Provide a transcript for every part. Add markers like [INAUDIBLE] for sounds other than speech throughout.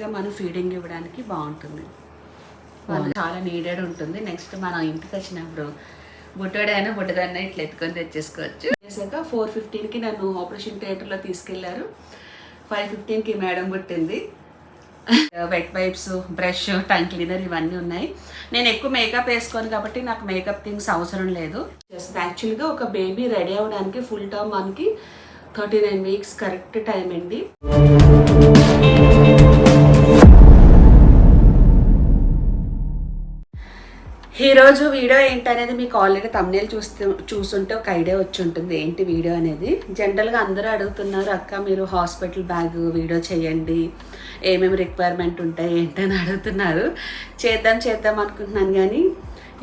ఈజీగా మనం ఫీడింగ్ ఇవ్వడానికి బాగుంటుంది. వాళ్ళు చాలా నీడెడ్ ఉంటుంది. నెక్స్ట్ మనం ఇంటికి వచ్చినప్పుడు బుట్టడైనా బుట్టదైనా ఇట్లా ఎత్తుకొని తెచ్చేసుకోవచ్చు. చేశాక ఫోర్ ఫిఫ్టీన్కి నన్ను ఆపరేషన్ థియేటర్లో తీసుకెళ్ళారు. ఫైవ్ ఫిఫ్టీన్కి మేడం పుట్టింది. Wet wipes brush tongue cleaner ఇవన్నీ ఉన్నాయి. నేను ఎక్కువ మేకప్ వేసుకోను కాబట్టి నాకు మేకప్ థింగ్స్ అవసరం లేదు. జస్ట్ యాక్చువల్గా ఒక బేబీ రెడీ అవ్వడానికి ఫుల్ టర్మ్ మనకి thirty nine weeks correct time అండి. ఈరోజు వీడియో ఏంటనేది మీకు ఆల్రెడీ తమ్నేలు చూస్తూ చూసుంటే ఒక ఐడియా వచ్చి ఉంటుంది ఏంటి వీడియో అనేది? జనరల్గా అందరూ అడుగుతున్నారు అక్క మీరు హాస్పిటల్ బ్యాగ్ వీడియో చేయండి. ఏమేమి రిక్వైర్మెంట్ ఉంటాయి? ఏంటని అడుగుతున్నారు. చేద్దాం చేద్దాం అనుకుంటున్నాను కానీ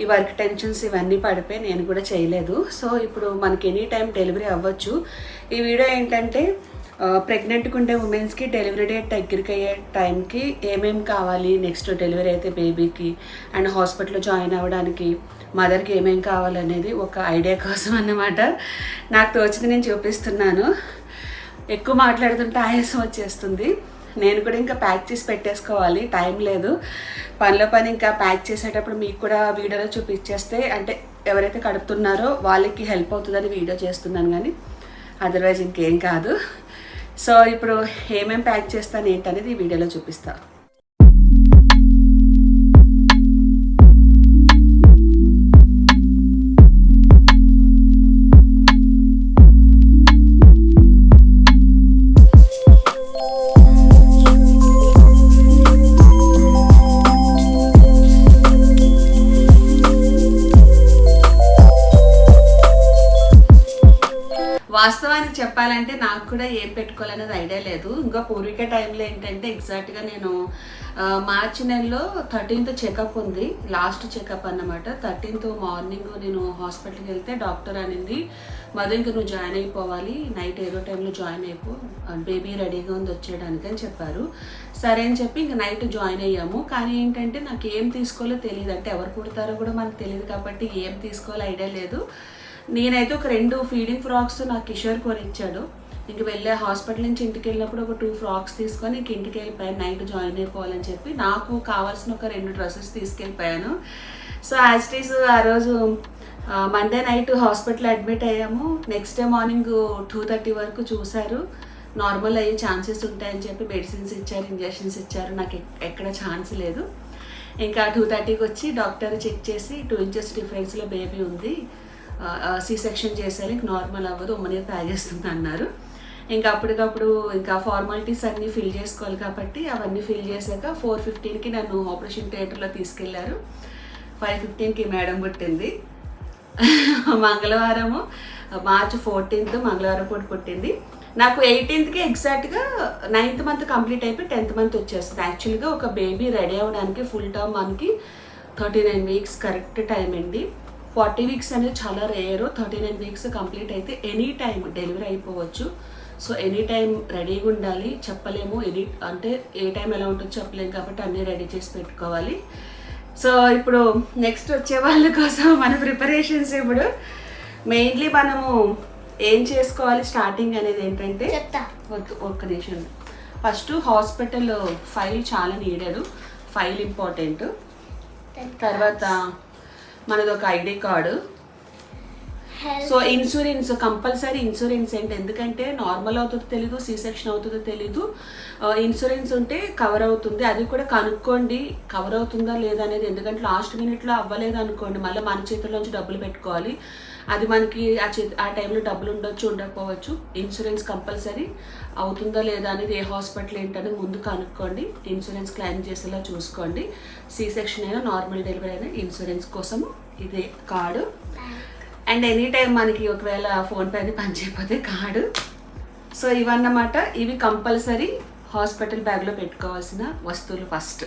ఈ వర్క్ టెన్షన్స్ ఇవన్నీ పడిపోయి నేను కూడా చేయలేదు. సో ఇప్పుడు మనకి ఎనీ టైం డెలివరీ అవ్వచ్చు. ఈ వీడియో ఏంటంటే ప్రెగ్నెంట్గా ఉండే ఉమెన్స్కి డెలివరీ డేట్ దగ్గరికి అయ్యే టైంకి ఏమేమి కావాలి నెక్స్ట్ డెలివరీ అయితే బేబీకి అండ్ హాస్పిటల్లో జాయిన్ అవ్వడానికి మదర్కి ఏమేమి కావాలనేది ఒక ఐడియా కోసం అన్నమాట. నాకు తోచింది నేను చూపిస్తున్నాను. ఎక్కువ మాట్లాడుతుంటే ఆయాసం వచ్చేస్తుంది. నేను కూడా ఇంకా ప్యాక్ చేసి పెట్టేసుకోవాలి. టైం లేదు. పనిలో పని ఇంకా ప్యాక్ చేసేటప్పుడు మీకు కూడా వీడియోలో చూపించేస్తే అంటే ఎవరైతే కడుపుతున్నారో వాళ్ళకి హెల్ప్ అవుతుందని వీడియో చేస్తున్నాను కానీ అదర్వైజ్ ఇంకేం కాదు. సో ఇప్పుడు ఏమేమి ప్యాక్ చేస్తాను ఏంటనేది ఈ వీడియోలో చూపిస్తాను వాస్తవానికి చెప్పాలంటే నాకు కూడా ఏం పెట్టుకోవాలనేది ఐడియా లేదు. ఇంకా పూర్విక టైంలో ఏంటంటే ఎగ్జాక్ట్గా నేను మార్చి నెలలో థర్టీన్త్ చెకప్ ఉంది. లాస్ట్ చెకప్ అన్నమాట. థర్టీన్త్ మార్నింగ్ నేను హాస్పిటల్కి వెళ్తే డాక్టర్ అనింది మధు ఇంక నువ్వు జాయిన్ అయిపోవాలి. నైట్ ఏదో టైంలో జాయిన్ అయిపో. బేబీ రెడీగా ఉంది వచ్చేయడానికి అని చెప్పారు. సరే అని చెప్పి ఇంక నైట్ జాయిన్ అయ్యాము. కానీ ఏంటంటే నాకు ఏం తీసుకోవాలో తెలియదు. అంటే ఎవరు పుడతారో కూడా మనకు తెలియదు కాబట్టి ఏం తీసుకోవాలో ఐడియా లేదు. నేనైతే ఒక రెండు ఫీడింగ్ ఫ్రాక్స్ నాకు కిషోర్ కొనిచ్చాడు. ఇంక వెళ్ళే హాస్పిటల్ నుంచి ఇంటికి వెళ్ళినప్పుడు ఒక టూ ఫ్రాక్స్ తీసుకొని ఇంక ఇంటికి వెళ్ళిపోయాను నైట్ జాయిన్ అయిపోవాలని చెప్పి నాకు కావాల్సిన ఒక రెండు డ్రెస్సెస్ తీసుకెళ్ళిపోయాను. సో యాజ్ టీస్ ఆ రోజు మండే నైట్ హాస్పిటల్ అడ్మిట్ అయ్యాము. Next day morning two thirty వరకు చూశారు. నార్మల్ అయ్యే ఛాన్సెస్ ఉంటాయని చెప్పి మెడిసిన్స్ ఇచ్చారు ఇంజెక్షన్స్ ఇచ్చారు. నాకు ఎక్కడ ఛాన్స్ లేదు. ఇంకా టూ థర్టీకి వచ్చి డాక్టర్ చెక్ చేసి టూ ఇంచెస్ డిఫరెన్స్లో బేబీ ఉంది. సి సెక్షన్ చేసేయాలి నార్మల్ అవ్వదు. ఉమ్మనీరు తాగేస్తుంది అన్నారు. ఇంకా అప్పటికప్పుడు ఇంకా ఫార్మాలిటీస్ అన్నీ ఫిల్ చేసుకోవాలి కాబట్టి అవన్నీ ఫిల్ చేశాక ఫోర్ ఫిఫ్టీన్కి నన్ను ఆపరేషన్ థియేటర్లో తీసుకెళ్ళారు. ఫైవ్ ఫిఫ్టీన్కి మేడం పుట్టింది. [LAUGHS] మంగళవారము మార్చ్ ఫోర్టీన్త్ మంగళవారం పూట పుట్టింది. నాకు ఎయిటీన్త్కి ఎగ్జాక్ట్గా నైన్త్ మంత్ కంప్లీట్ అయిపోయి టెన్త్ మంత్ వచ్చేస్తుంది. యాక్చువల్గా ఒక బేబీ రెడీ అవ్వడానికి ఫుల్ టర్మ్ మనకి thirty nine weeks correct time అండి. ఫార్టీ వీక్స్ అనేది చాలా rare. Thirty nine weeks complete అయితే ఎనీ టైం డెలివరీ అయిపోవచ్చు. సో ఎనీ టైం రెడీగా ఉండాలి. చెప్పలేము. ఎనీ అంటే ఏ టైం ఎలా ఉంటుందో చెప్పలేము కాబట్టి అన్నీ రెడీ చేసి పెట్టుకోవాలి. సో ఇప్పుడు నెక్స్ట్ వచ్చే వాళ్ళ కోసం మన ప్రిపరేషన్స్ ఇప్పుడు. మెయిన్లీ మనము ఏం చేసుకోవాలి స్టార్టింగ్ అనేది ఏంటంటే ఒక్క నిమిషం. ఫస్ట్ హాస్పిటల్ ఫైల్ చాలా నీడెడ్. File important. తర్వాత మనది ఒక ID card. So insurance compulsory insurance ఏంటి? ఎందుకంటే నార్మల్ అవుతుందో తెలీదు సి సెక్షన్ అవుతుందో తెలీదు. ఇన్సూరెన్స్ ఉంటే కవర్ అవుతుంది. అది కూడా కనుక్కోండి కవర్ అవుతుందా లేదా అనేది ఎందుకంటే లాస్ట్ మినిట్లో అవ్వలేదు అనుకోండి మళ్ళీ మన చేతుల్లోంచి డబ్బులు పెట్టుకోవాలి. అది మనకి ఆ చే ఆ టైంలో డబ్బులు ఉండొచ్చు ఉండకపోవచ్చు. ఇన్సూరెన్స్ కంపల్సరీ అవుతుందా లేదా అనేది ఏ హాస్పిటల్ ఏంటనేది ముందు కనుక్కోండి. ఇన్సూరెన్స్ క్లెయిమ్ చేసేలా చూసుకోండి. సి సెక్షన్ అయినా నార్మల్ డెలివరీ అయినా ఇన్సూరెన్స్ కోసం ఇదే కార్డు. అండ్ ఎనీ టైం మనకి ఒకవేళ ఫోన్పే అది పనిచేయకపోతే కార్డు. సో ఇవన్నమాట. ఇవి కంపల్సరీ హాస్పిటల్ బ్యాగ్లో పెట్టుకోవాల్సిన వస్తువులు ఫస్ట్.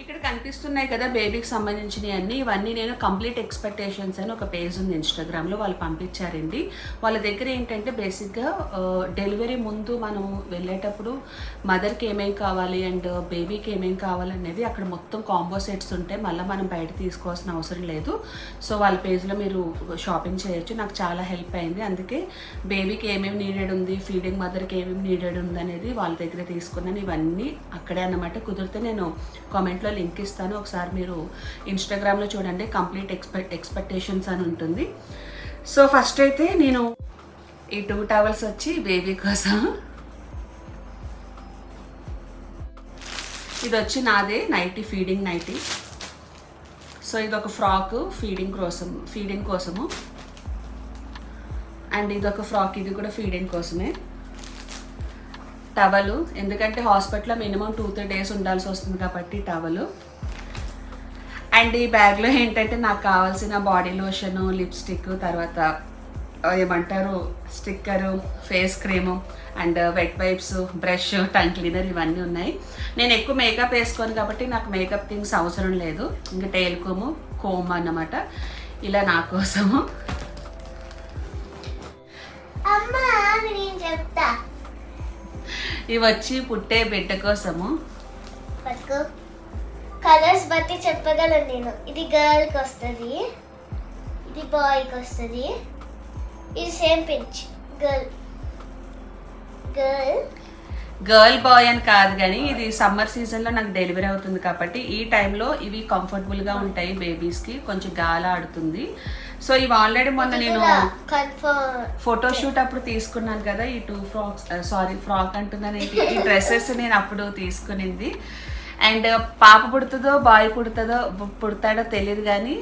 ఇక్కడ కనిపిస్తున్నాయి కదా బేబీకి సంబంధించినవి అన్ని. ఇవన్నీ నేను కంప్లీట్ ఎక్స్పెక్టేషన్స్ అని ఒక పేజ్ ఉంది ఇన్స్టాగ్రామ్లో వాళ్ళు పంపించారండి. వాళ్ళ దగ్గర ఏంటంటే బేసిక్గా డెలివరీ ముందు మనం వెళ్ళేటప్పుడు మదర్కి ఏమేమి కావాలి అండ్ బేబీకి ఏమేమి కావాలనేది అక్కడ మొత్తం కాంబో సెట్స్ ఉంటాయి మళ్ళీ మనం బయట తీసుకోవాల్సిన అవసరం లేదు. సో వాళ్ళ పేజ్లో మీరు షాపింగ్ చేయొచ్చు. నాకు చాలా హెల్ప్ అయింది. అందుకే బేబీకి ఏమేమి నీడెడ్ ఉంది ఫీడింగ్ మదర్కి ఏమేమి నీడెడ్ ఉంది అనేది వాళ్ళ దగ్గర తీసుకున్నాను. ఇవన్నీ అక్కడే అన్నమాట. కుదిరితే నేను కామెంట్లో లింక్ ఇస్తాను. ఒకసారి మీరు ఇన్స్టాగ్రామ్లో చూడండి. కంప్లీట్ ఎక్స్పెక్ట్ ఎక్స్పెక్టేషన్స్ అని ఉంటుంది. సో ఫస్ట్ అయితే నేను ఈ టూ టవల్స్ వచ్చి బేబీ కోసం. ఇది వచ్చి నాదే నైటీ ఫీడింగ్ నైటీ. సో ఇది ఒక ఫ్రాక్ ఫీడింగ్ కోసం ఫీడింగ్ కోసము. అండ్ ఇది ఒక ఫ్రాక్ ఇది కూడా ఫీడింగ్ కోసమే. టవలు. ఎందుకంటే హాస్పిటల్లో మినిమం టూ త్రీ డేస్ ఉండాల్సి వస్తుంది కాబట్టి టవలు. అండ్ ఈ బ్యాగ్లో ఏంటంటే నాకు కావాల్సిన బాడీ లోషన్ లిప్స్టిక్ తర్వాత ఏమంటారు sticker face cream and wet wipes brush tongue cleaner ఇవన్నీ ఉన్నాయి. నేను ఎక్కువ మేకప్ వేసుకోను కాబట్టి నాకు మేకప్ థింగ్స్ అవసరం లేదు. ఇంకా టైల్ కోము కోమ్ అన్నమాట. ఇలా నా కోసము. అమ్మా నేను చెప్తా. ఇవి వచ్చి పుట్టే బిడ్డ కోసము. కలర్స్ బట్టి చెప్పగలను నేను. ఇది గర్ల్కి వస్తుంది. ఇది బాయ్కి వస్తుంది. ఇది same pinch girl girl girl boy అని కాదు కానీ ఇది సమ్మర్ సీజన్లో నాకు డెలివరీ అవుతుంది కాబట్టి ఈ టైంలో ఇవి కంఫర్టబుల్గా ఉంటాయి బేబీస్కి కొంచెం గాలి ఆడుతుంది సో ఇవి ఆల్రెడీ మొన్న నేను ఫోటోషూట్ అప్పుడు తీసుకున్నాను కదా ఈ టూ ఫ్రాక్స్ సారీ ఫ్రాక్ అంటున్నాను ఏంటి? ఈ డ్రెస్సెస్ నేను అప్పుడు తీసుకునింది. అండ్ పాప పుడుతుందో బాయ్ పుడుతుందో పుడతాడో తెలియదు కానీ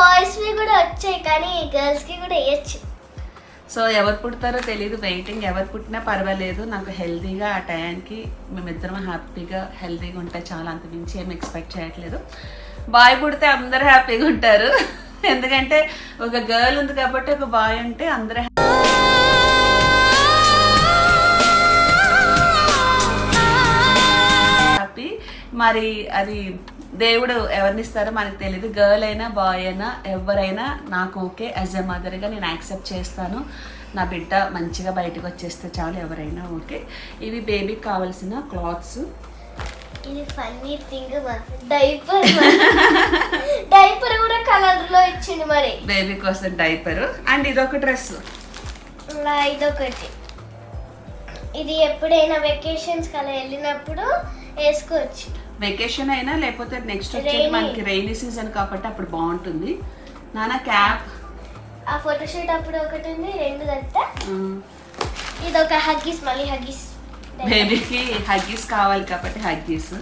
బాయ్స్ కూడా వచ్చాయి కానీ గర్ల్స్కి కూడా వేయచ్చు. సో ఎవరు పుడతారో తెలియదు వెయిటింగ్ ఎవరు పుట్టినా పర్వాలేదు. నాకు హెల్తీగా ఆ టయానికి మేమిద్దరం హ్యాపీగా హెల్తీగా ఉంటే చాలా అంత మించి ఏం ఎక్స్పెక్ట్ చేయట్లేదు. బాయ్ పుడితే అందరూ హ్యాపీగా ఉంటారు. [LAUGHS] ఎందుకంటే ఒక గర్ల్ ఉంది కాబట్టి ఒక బాయ్ ఉంటే అందరూ హ్యాపీ మరి అది దేవుడు ఎవరిని ఇస్తారో మనకు తెలియదు గర్ల్ అయినా బాయ్ అయినా ఎవరైనా నాకు ఓకే. యాజ్ ఎ మదర్గా నేను యాక్సెప్ట్ చేస్తాను. నా బిడ్డ మంచిగా బయటకు వచ్చేస్తే చాలు ఎవరైనా ఓకే. ఇవి బేబీకి కావాల్సిన క్లాత్స్ ఇది ఫన్నీ థింగ్ డైపర్ డైపర్ కూడా కలర్లో ఇచ్చింది మరి. బేబీ కోసం డైపర్ అండ్ ఇదొక డ్రెస్ ఇలా ఇదొకటి. ఇది ఎప్పుడైనా వెకేషన్స్ కలా వెళ్ళినప్పుడు వేసుకోవచ్చు. వెకేషన్ అయినా లేకపోతే నెక్స్ట్ వచ్చేది. మనకి రైనీ సీజన్ కాబట్టి అప్పుడు బాగుంటుంది. నాన్న క్యాప్ ఆ ఫోటోషూట్ అప్పుడు ఒకటి ఉంది రెండు కలిస్తే ఇది ఒక హగ్గీస్ మళ్ళీ హగ్గీస్ బేబీకి హగ్గీస్ కావాలి కాబట్టి Huggies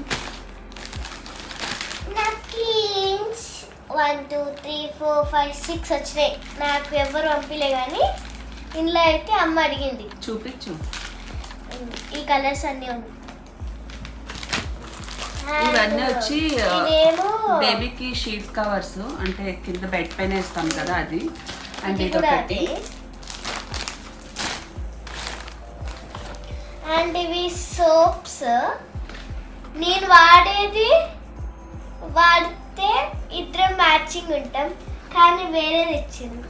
one two three four five six వచ్చినాయి. నాకు ఎవరు పంపిలే కానీ ఇంట్లో అయితే అమ్మ అడిగింది. చూపించు. ఈ కలర్స్ అన్నీ ఉన్నాయి. ఇవన్నీ వచ్చి బేబీకి షీట్ కవర్స్ అంటే కింద బెడ్ పైన వేస్తాం కదా అది. అండ్ ఇది కూడా అండ్ ఇవి సోప్స్. నేను వాడేది వాడితే ఇద్దరం మ్యాచింగ్ ఉంటాం కానీ వేరేది ఇచ్చింది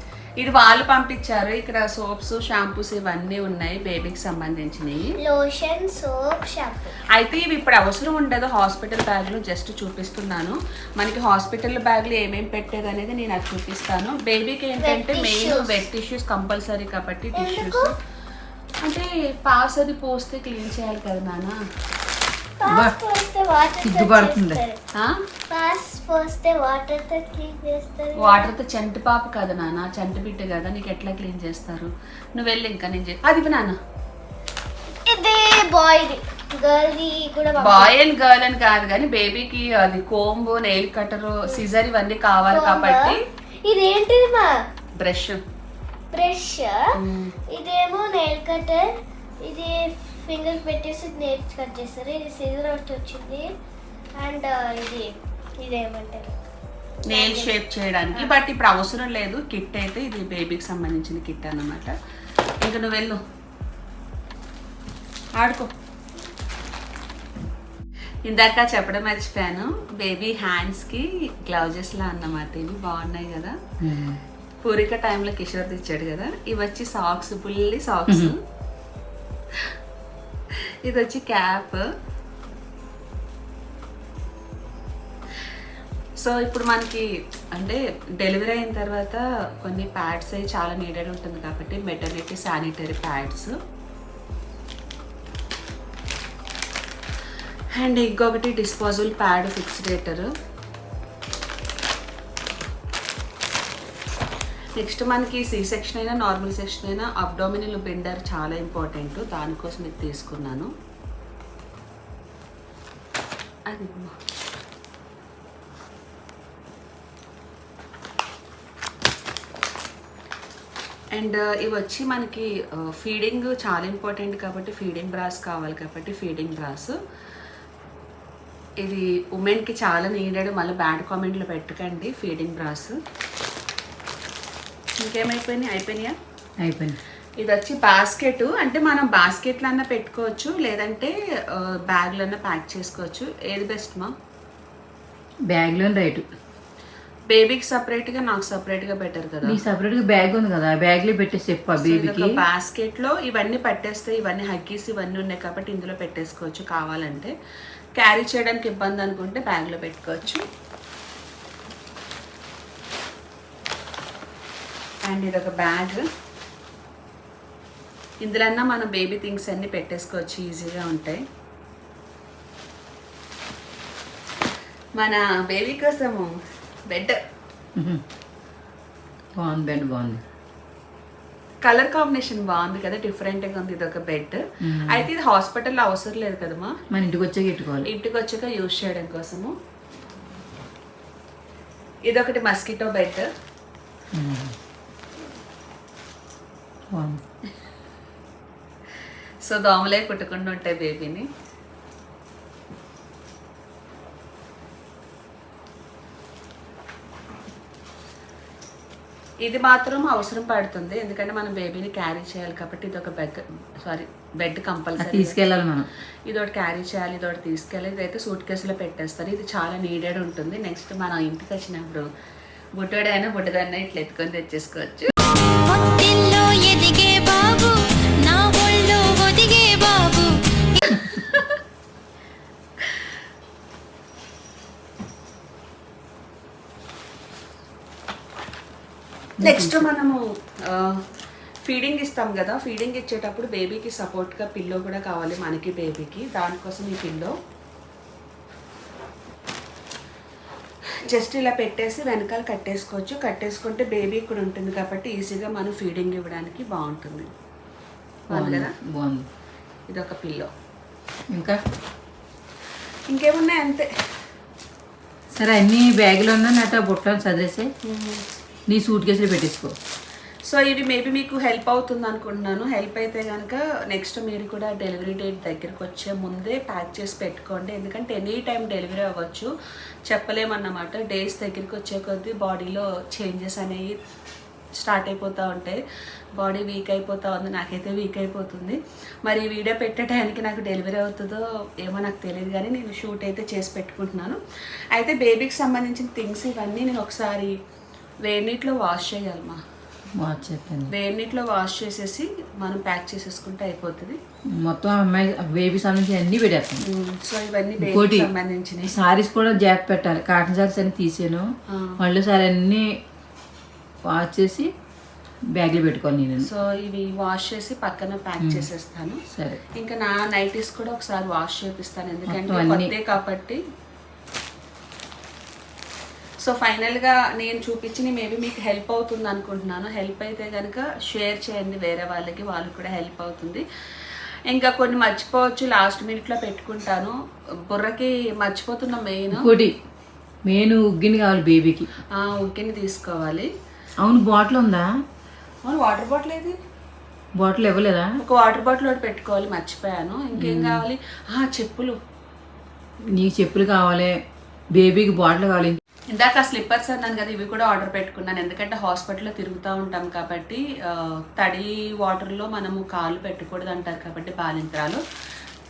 ఇది వాళ్ళు పంపించారు. ఇక్కడ సోప్స్ షాంపూస్ ఇవన్నీ ఉన్నాయి బేబీకి సంబంధించినవి. లోషన్ సోప్ షాంపూ అయితే ఇవి ఇప్పుడు అవసరం ఉండదు. హాస్పిటల్ బ్యాగ్లు జస్ట్ చూపిస్తున్నాను. మనకి హాస్పిటల్ బ్యాగ్లు ఏమేమి పెట్టేది అనేది నేను అది చూపిస్తాను. బేబీకి ఏంటంటే మెయిన్. వెట్ టిష్యూస్ కంపల్సరీ కాబట్టి టిష్యూస్? అంటే పాస్ అది పోస్తే క్లీన్ చేయాలి కదా నాన్న. వాటర్ సిగ్గుపడుతుంది. తో క్లీన్ చేస్తారు. వాటర్తో చెంటు పాప కదా నాన్న చెంటు బిడ్డ కదా నీకు ఎట్లా క్లీన్ చేస్తారు? నువ్వు వెళ్ళి ఇంకా నేను అది నాన్న. ఇదే బాయ్ గర్ల్ ది కూడా పంపి- బాయ్ అండ్ గర్ల్ అని కాదు కానీ బేబీకి అది కోంబు నెయిల్ కటర్ సిజర్ ఇవన్నీ కావాలి కాబట్టి. ఇదేంటిది మా? Brush brush. ఇదేమో నెయిల్ కటర్ ఇది ఫింగర్ పెట్టేసి నెయిల్స్ కట్ చేస్తారు. ఇది సిజర్ ఒకటి వచ్చింది. అండ్ ఇది ఇదేమంటారు? నెయిల్ షేప్ చేయడానికి. బట్ ఇప్పుడు అవసరం లేదు. కిట్ అయితే ఇది బేబీకి సంబంధించిన కిట్ అన్నమాట. ఇంకా నువ్వు వెళ్ళు. ఆడుకో. ఇందాక చెప్పడం మర్చిపోయాను. బేబీ హ్యాండ్స్కి గ్లౌజెస్లా అన్నమాట ఇవి. బాగున్నాయి కదా. పూరిక టైంలో కిషోర్ తెచ్చాడు కదా? ఇవి వచ్చి సాక్స్ బుల్లి సాక్స్ ఇది వచ్చి క్యాప్ సో ఇప్పుడు మనకి అంటే డెలివరీ అయిన తర్వాత కొన్ని ప్యాడ్స్ అవి చాలా నీడెడ్ ఉంటుంది కాబట్టి మెటర్నిటీ శానిటరీ ప్యాడ్స్ అండ్ ఇంకొకటి డిస్పోజబుల్ ప్యాడ్ ఫిక్స్డేటర్ నెక్స్ట్ మనకి సి సెక్షన్ అయినా నార్మల్ సెక్షన్ అయినా అబ్డోమినల్ బెండర్ చాలా ఇంపార్టెంట్. దానికోసం ఇది తీసుకున్నాను. అది అండ్ ఇవి వచ్చి మనకి ఫీడింగ్ చాలా ఇంపార్టెంట్ కాబట్టి ఫీడింగ్ బ్రాస్ కావాలి కాబట్టి ఫీడింగ్ బ్రాస్. ఇది ఉమెన్కి చాలా నీడెడ్ మళ్ళీ బ్యాడ్ కామెంట్లు పెట్టకండి ఫీడింగ్ బ్రాస్. ఇంకేమైపోయినాయి? అయిపోయినాయా? అయిపోయింది ఇది వచ్చి బాస్కెట్ అంటే మనం బాస్కెట్లో అన్నా పెట్టుకోవచ్చు లేదంటే బ్యాగ్లో అన్నా ప్యాక్ చేసుకోవచ్చు. ఏది బెస్ట్ మా? బ్యాగ్లో రైట్. బేబీకి సపరేట్గా నాకు సపరేట్గా బెటర్ కదా. నీకు సపరేట్గా బ్యాగ్ ఉంది కదా బ్యాగ్లో పెట్టేసి చెప్పు బేబీకి బాస్కెట్లో ఇవన్నీ పట్టేస్తే ఇవన్నీ హగ్గీస్ ఇవన్నీ ఉన్నాయి కాబట్టి ఇందులో పెట్టేసుకోవచ్చు కావాలంటే. క్యారీ చేయడానికి ఇబ్బంది అనుకుంటే బ్యాగ్లో పెట్టుకోవచ్చు. అండ్ ఇది ఒక బ్యాగ్. ఇందులో మన బేబీ థింగ్స్ అన్ని పెట్టేసుకోవచ్చు ఈజీగా ఉంటాయి. మన బేబీ కోసము బెడ్. బాగుంది బెడ్ బాగుంది. కలర్ కాంబినేషన్ బాగుంది కదా డిఫరెంట్గా ఉంది ఇది ఒక బెడ్ అయితే ఇది హాస్పిటల్లో అవసరం లేదు కదమ్మా. మన ఇంటికి వచ్చాక పెట్టుకోవాలి ఇంటికి వచ్చాక యూజ్ చేయడం కోసము. ఇది ఒకటి మస్కిటో బెడ్. సో దోమలే కుట్టకుండా ఉంటాయి బేబీని. ఇది మాత్రం అవసరం పడుతుంది ఎందుకంటే మనం బేబీని క్యారీ చేయాలి కాబట్టి ఇది ఒక బెడ్ సారీ బెడ్ కంపల్సరీ. తీసుకెళ్ళాలి మనం. ఇది ఒకటి క్యారీ చేయాలి ఇది ఒకటి తీసుకెళ్ళి ఇదైతే సూట్ కేసులో పెట్టేస్తారు. ఇది చాలా నీడెడ్ ఉంటుంది. నెక్స్ట్ మన ఇంటికి వచ్చినప్పుడు బుట్టడైనా బుట్టదైనా ఇట్లా ఎత్తుకొని తెచ్చేసుకోవచ్చు. నెక్స్ట్ మనము ఫీడింగ్ ఇస్తాం కదా ఫీడింగ్ ఇచ్చేటప్పుడు బేబీకి సపోర్ట్గా పిల్లో కూడా కావాలి మనకి బేబీకి దానికోసం ఈ పిల్లో జస్ట్ ఇలా పెట్టేసి వెనకాల కట్టేసుకోవచ్చు. కట్టేసుకుంటే బేబీ ఇక్కడ ఉంటుంది కాబట్టి ఈజీగా మనం ఫీడింగ్ ఇవ్వడానికి బాగుంటుంది. బాగుంది కదా? బాగుంది. ఇది ఒక పిల్లో ఇంకా? ఇంకేమున్నాయి అంతే? సరే అన్ని బ్యాగులో ఉన్నా నాట బుట్టలు చదివేసి నీ సూట్ కేసులు పెట్టేసుకో. సో ఇది మేబీ మీకు హెల్ప్ అవుతుంది అనుకుంటున్నాను. హెల్ప్ అయితే కనుక నెక్స్ట్ మీరు కూడా డెలివరీ డేట్ దగ్గరికి వచ్చే ముందే ప్యాక్ చేసి పెట్టుకోండి. ఎందుకంటే ఎనీ టైం డెలివరీ అవ్వచ్చు. చెప్పలేమన్నమాట. డేస్ దగ్గరికి వచ్చే కొద్దీ బాడీలో చేంజెస్ అనేవి స్టార్ట్ అయిపోతూ ఉంటాయి. బాడీ వీక్ అయిపోతూ ఉంది. నాకైతే వీక్ అయిపోతుంది. మరి ఈ వీడియో పెట్టే టైంకి నాకు డెలివరీ అవుతుందో ఏమో నాకు తెలియదు కానీ నేను షూట్ అయితే చేసి పెట్టుకుంటున్నాను. అయితే బేబీకి సంబంధించిన థింగ్స్ ఇవన్నీ నేను ఒకసారి వేడి నీటిలో వాష్ చేయాలమ్మా. బాగా చెప్పండి వేడి నీటిలో వాష్ చేసేసి మనం ప్యాక్ చేసేసుకుంటే అయిపోతుంది. మొత్తం అమ్మాయి బేబీ సంబంధించి అన్నీ పెట్టేస్తాను సో ఇవన్నీ సంబంధించినవి. సారీస్ కూడా జాగ్రత్త పెట్టాలి. కాటన్ సారీస్ అన్ని తీసాను. మళ్ళీ సారీ అన్నీ వాష్ చేసి బ్యాగ్లో పెట్టుకోవాలి నేను సో ఇవి వాష్ చేసి పక్కన ప్యాక్ చేసేస్తాను. సరే. ఇంకా నా నైటీస్ కూడా ఒకసారి వాష్ చేపిస్తాను. ఎందుకంటే. కొత్తే కాబట్టి సో ఫైనల్గా నేను చూపించిన మేబీ మీకు హెల్ప్ అవుతుంది అనుకుంటున్నాను. హెల్ప్ అయితే కనుక షేర్ చేయండి వేరే వాళ్ళకి వాళ్ళకి కూడా హెల్ప్ అవుతుంది. ఇంకా కొన్ని మర్చిపోవచ్చు లాస్ట్ మినిట్లో పెట్టుకుంటాను. బుర్రకి మర్చిపోతున్న మెయిన్ ఇంకోటి మెయిన్ ఉగ్గిని కావాలి బేబీకి ఉక్కిని తీసుకోవాలి. అవును బాటిల్ ఉందా? అవును వాటర్ బాటిల్ ఏది? బాటిల్ ఇవ్వలేదా? ఒక వాటర్ బాటిల్ ఒకటి పెట్టుకోవాలి మర్చిపోయాను. ఇంకేం కావాలి? ఆ, చెప్పులు. నీకు చెప్పులు కావాలి బేబీకి బాటిల్ కావాలి. ఇందాక స్లిప్పర్స్ అన్నాను కదా ఇవి కూడా ఆర్డర్ పెట్టుకున్నాను. ఎందుకంటే హాస్పిటల్లో తిరుగుతూ ఉంటాం కాబట్టి తడి వాటర్లో మనము కాలు పెట్టకూడదు అంటారు కాబట్టి బాలింత్రాలు.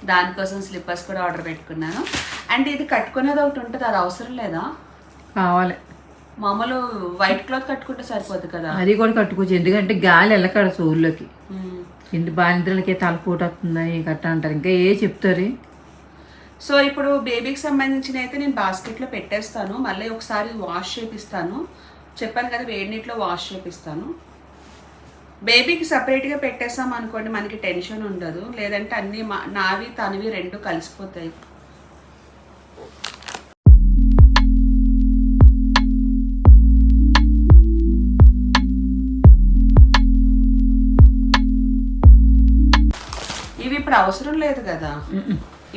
దానికోసం స్లిప్పర్స్ కూడా ఆర్డర్ పెట్టుకున్నాను. అండ్ ఇది కట్టుకునేది ఒకటి ఉంటుంది అది అవసరం లేదా? కావాలి. మామూలు వైట్ క్లాత్ కట్టుకుంటే సరిపోద్ది కదా? అది కూడా కట్టుకోవచ్చు ఎందుకంటే గాలి వెళ్ళకాడు సూర్యులోకి. ఇంటి బాలింతలకి తలపోటు వస్తుందని కట్ట అంటారు. ఇంకా ఏ చెప్తారు? సో ఇప్పుడు బేబీకి సంబంధించిన అయితే నేను బాస్కెట్లో పెట్టేస్తాను. మళ్ళీ ఒకసారి వాష్ చేపిస్తాను. చెప్పాను కదా వేడి నీటిలో వాష్ చేపిస్తాను. బేబీకి సపరేట్గా పెట్టేస్తాం అనుకోండి మనకి టెన్షన్ ఉండదు. లేదంటే అన్నీ మా- నావి తనవి రెండు కలిసిపోతాయి. ఇవి ఇప్పుడు అవసరం లేదు కదా?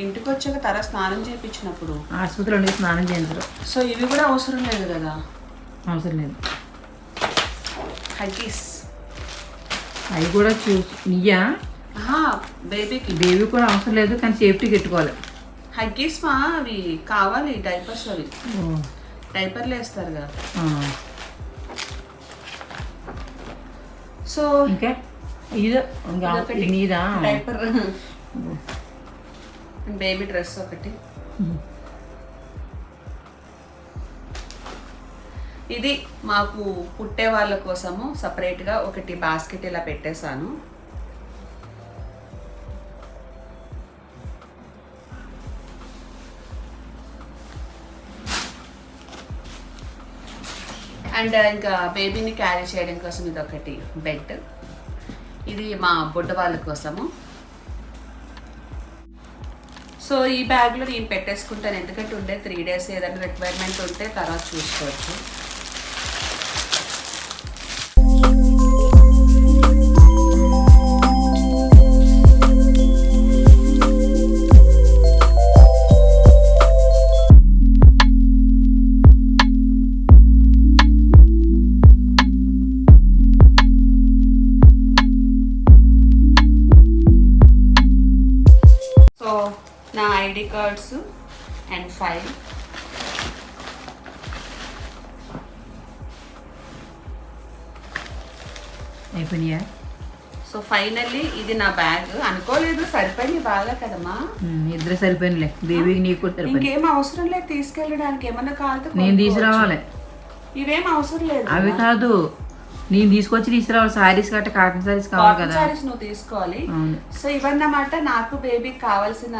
ఇంటికి వచ్చాక తర స్నానం చేయించినప్పుడు ఆసుపత్రిలో స్నానం చేయించరు. సో ఇవి కూడా అవసరం లేదు కదా? అవసరం లేదు. హగ్గీస్ అవి కూడా చూ నీయా బేబీకి. బేబీ కూడా అవసరం లేదు కానీ సేఫ్టీ పెట్టుకోవాలి హగ్గీస్ మా అవి కావాలి డైపర్స్ అవి. డైపర్లు వేస్తారు కదా. సో ఇంకా? ఇదో డైపర్. బేబీ డ్రెస్ ఒకటి. ఇది మాకు పుట్టే వాళ్ళ కోసము సపరేట్గా ఒకటి బాస్కెట్ ఇలా పెట్టేశాను. అండ్ ఇంకా బేబీని క్యారీ చేయడం కోసం ఇది ఒకటి బెడ్. ఇది మా బుడ్డ వాళ్ళ కోసము. సో ఈ బ్యాగ్లో నేను పెట్టేసుకుంటాను. ఎందుకంటే ఉండే త్రీ డేస్ ఏదైనా రిక్వైర్మెంట్ ఉంటే తర్వాత చూసుకోవచ్చు. సరిపోయింది బాగా కదమ్మా. ఇద్దరు సరిపోయినలే బేబీకి నీకు కూడా సరిపోయింది ఇంకేం అవసరం లేదు తీసుకెళ్ళడానికి. ఏమన్నా కావాలంటే నేను. తీసుకురావాలి. ఇవేం అవసరం లేదు అవి కాదు. నేను తీసుకొచ్చి తీసుకురావాలి. సారీస్ గట్ట కాటన్ సారీస్ కావాలి కదా. సారీస్ నువ్వు తీసుకోవాలి. సో ఇవన్నమాట నాకు బేబీకి కావాల్సిన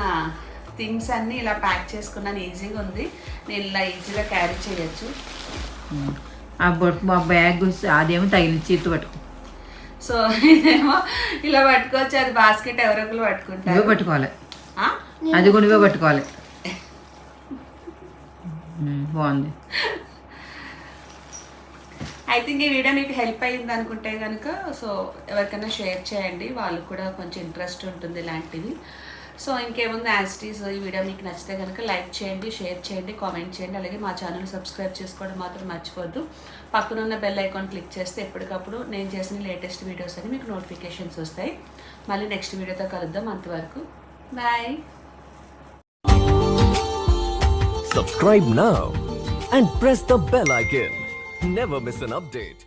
థింగ్స్ అన్ని ఇలా ప్యాక్ చేసుకున్నాను. ఈజీగా ఉంది. నేను ఇలా ఈజీగా క్యారీ చేయొచ్చు. ఆ బొట్ ఆ బ్యాగ్ అదేమో తగిలించి చేతి పట్టుకో. సో ఇదేమో ఇలా పట్టుకోవచ్చు అది బాస్కెట్ ఎవరొకరు నువ్వే పట్టుకుంటారు. పట్టుకోవాలి? అది కూడా పట్టుకోవాలి. బాగుంది. ఐ థింక్ ఈ వీడియో మీకు హెల్ప్ అయ్యింది అనుకుంటే కనుక సో ఎవరికైనా షేర్ చేయండి. వాళ్ళకు కూడా కొంచెం ఇంట్రెస్ట్ ఉంటుంది ఇలాంటివి. సో ఇంకేముంది యాజిటీస్ ఈ వీడియో మీకు నచ్చితే కనుక లైక్ చేయండి షేర్ చేయండి కామెంట్ చేయండి. అలాగే మా ఛానల్ సబ్స్క్రైబ్ చేసుకోవడం మాత్రం మర్చిపోద్దు పక్కనున్న బెల్ ఐకాన్ క్లిక్ చేస్తే ఎప్పటికప్పుడు నేను చేసిన లేటెస్ట్ వీడియోస్ అని మీకు నోటిఫికేషన్స్ వస్తాయి. మళ్ళీ నెక్స్ట్ వీడియోతో కలుద్దాం అంతవరకు. Bye Subscribe now and press the bell icon. Never miss an update.